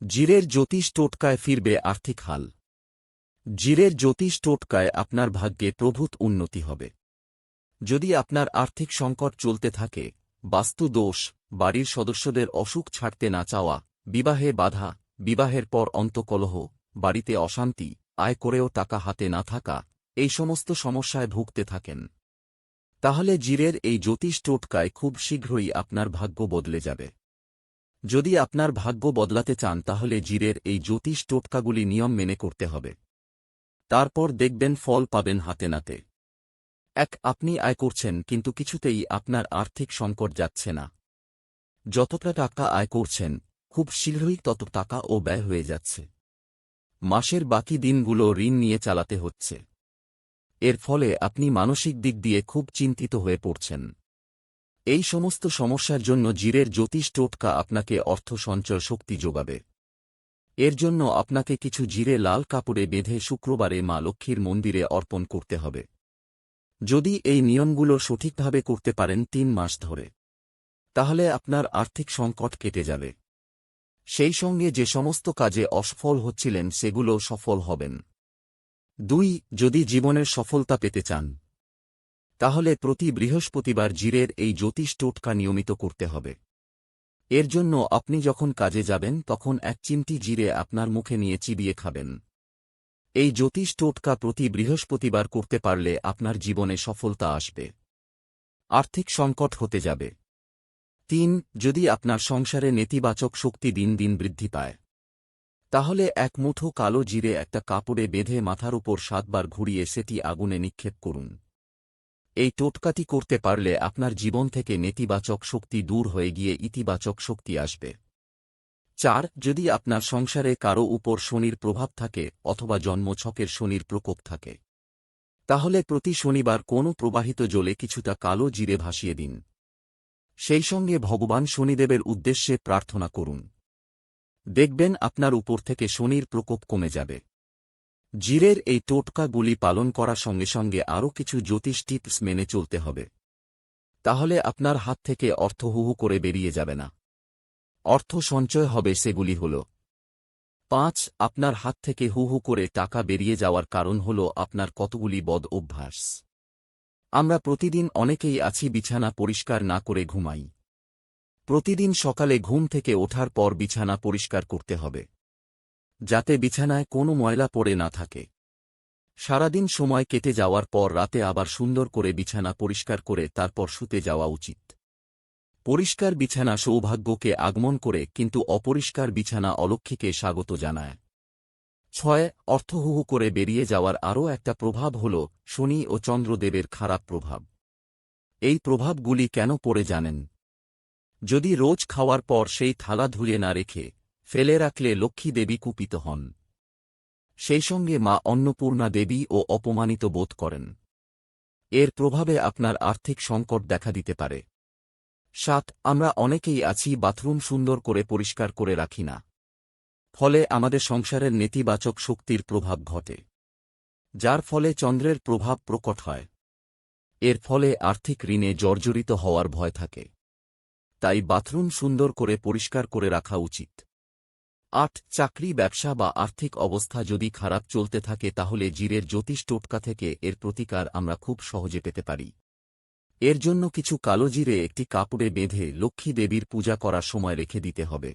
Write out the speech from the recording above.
জিরের জ্যোতিষ টোটকায় ফিরবে আর্থিক হাল। জিরের জ্যোতিষ টোটকায় আপনার ভাগ্যে প্রভূত উন্নতি হবে। যদি আপনার আর্থিক সংকট চলতে থাকে, বাস্তু দোষ, বাড়ির সদস্যদের অসুখ ছাড়তে না চাওয়া, বিবাহে বাধা, বিবাহের পর অন্তকলহ, বাড়িতে অশান্তি, আয় করেও টাকা হাতে না থাকা, এই সমস্ত সমস্যায় ভুগতে থাকেন। তাহলে জিরের এই জ্যোতিষ টোটকায় খুব শীঘ্রই আপনার ভাগ্য বদলে যাবে। যদি আপনার ভাগ্য বদলাতে চান তাহলে জিরের এই জ্যোতিষ টোটকাগুলি নিয়ম মেনে করতে হবে। তারপর দেখবেন ফল পাবেন হাতে নাতে। এক, আপনি আয় করছেন, কিন্তু কিছুতেই আপনার আর্থিক সংকট যাচ্ছে না। যতটা টাকা আয় করছেন, খুব শীঘ্রই তত টাকা ও ব্যয় হয়ে যাচ্ছে। মাসের বাকি দিনগুলো ঋণ নিয়ে চালাতে হচ্ছে। এর ফলে আপনি মানসিক দিক দিয়ে খুব চিন্তিত হয়ে পড়ছেন। এই সমস্ত সমস্যার জন্য জিরের জ্যোতিষ টোটকা আপনাকে অর্থ সঞ্চয় শক্তি যোগাবে। এর জন্য আপনাকে কিছু জিরে লাল কাপড়ে বেঁধে শুক্রবারে মা লক্ষ্মীর মন্দিরে অর্পণ করতে হবে। যদি এই নিয়মগুলো সঠিকভাবে করতে পারেন তিন মাস ধরে, তাহলে আপনার আর্থিক সংকট কেটে যাবে। সেই সঙ্গে যে সমস্ত কাজে অসফল হচ্ছিলেন সেগুলো সফল হবেন। দুই, যদি জীবনের সফলতা পেতে চান তাহলে প্রতি বৃহস্পতিবার জিরের এই জ্যোতিষ টোটকা নিয়মিত করতে হবে। এর জন্য আপনি যখন কাজে যাবেন, তখন এক চিমটি জিরে আপনার মুখে নিয়ে চিবিয়ে খাবেন। এই জ্যোতিষ টোটকা প্রতি বৃহস্পতিবার করতে পারলে আপনার জীবনে সফলতা আসবে। আর্থিক সংকট হতে যাবে। তিন, যদি আপনার সংসারে নেতিবাচক শক্তি দিন দিন বৃদ্ধি পায়, তাহলে এক মুঠো কালো জিরে একটা কাপড়ে বেঁধে মাথার উপর সাতবার ঘুরিয়ে সেটি আগুনে নিক্ষেপ করুন। এই টোটকাটি করতে পারলে আপনার জীবন থেকে নেতিবাচক শক্তি দূর হয়ে গিয়ে ইতিবাচক শক্তি আসবে। চার, যদি আপনার সংসারে কারও উপর শনির প্রভাব থাকে অথবা জন্মছকের শনির প্রকোপ থাকে, তাহলে প্রতি শনিবার কোনো প্রবাহিত জলে কিছুটা কালো জিরে ভাসিয়ে দিন। সেই সঙ্গে ভগবান শনিদেবের উদ্দেশ্যে প্রার্থনা করুন। দেখবেন আপনার উপর থেকে শনির প্রকোপ কমে যাবে। জিরের এই টোটকাগুলি পালন করার সঙ্গে সঙ্গে আরও কিছু জ্যোতিষ টিপস মেনে চলতে হবে। তাহলে আপনার হাত থেকে অর্থ হুহু করে বেরিয়ে যাবে না। অর্থ সঞ্চয় হবে সেগুলি হল পাঁচ, আপনার হাত থেকে হু হু করে টাকা বেরিয়ে যাওয়ার কারণ হল আপনার কতগুলি বদ অভ্যাস। আমরা প্রতিদিন অনেকেই আছি বিছানা পরিষ্কার না করে ঘুমাই। প্রতিদিন সকালে ঘুম থেকে ওঠার পর বিছানা পরিষ্কার করতে হবে। যাতে বিছানায় কোনো ময়লা পড়ে না থাকে। সারাদিন সময় কেটে যাওয়ার পর রাতে আবার সুন্দর করে বিছানা পরিষ্কার করে তারপর শুতে যাওয়া উচিত। পরিষ্কার বিছানা সৌভাগ্যকে আগমন করে কিন্তু অপরিষ্কার বিছানা অলক্ষীকে স্বাগত জানায়। ছয়, অর্থহুহু করে বেরিয়ে যাওয়ার আরও একটা প্রভাব হল শনি ও চন্দ্রদেবের খারাপ প্রভাব। এই প্রভাবগুলি কেন পড়ে জানেন? যদি রোজ খাওয়ার পর সেই থালা ধুয়ে না রেখে ফেলে রাখলে লক্ষ্মী দেবী কুপিত হন। সেই সঙ্গে মা অন্নপূর্ণা দেবী ও অপমানিত বোধ করেন। এর প্রভাবে আপনার আর্থিক সংকট দেখা দিতে পারে। সাত, আমরা অনেকেই আছি বাথরুম সুন্দর করে পরিষ্কার করে রাখি না। ফলে আমাদের সংসারের নেতিবাচক শক্তির প্রভাব ঘটে। যার ফলে চন্দ্রের প্রভাব প্রকট হয়। এর ফলে আর্থিক ঋণে জর্জরিত হওয়ার ভয় থাকে। তাই বাথরুম সুন্দর করে পরিষ্কার করে রাখা উচিত। আট, চাকরি, ব্যবসা বা আর্থিক অবস্থা যদি খারাপ চলতে থাকে তাহলে জিরের জ্যোতিষ টোটকা থেকে এর প্রতিকার আমরা খুব সহজে পেতে পারি। এর জন্য কিছু কালো জিরে একটি কাপড়ে বেঁধে লক্ষ্মী দেবীর পূজা করার সময় রেখে দিতে হবে।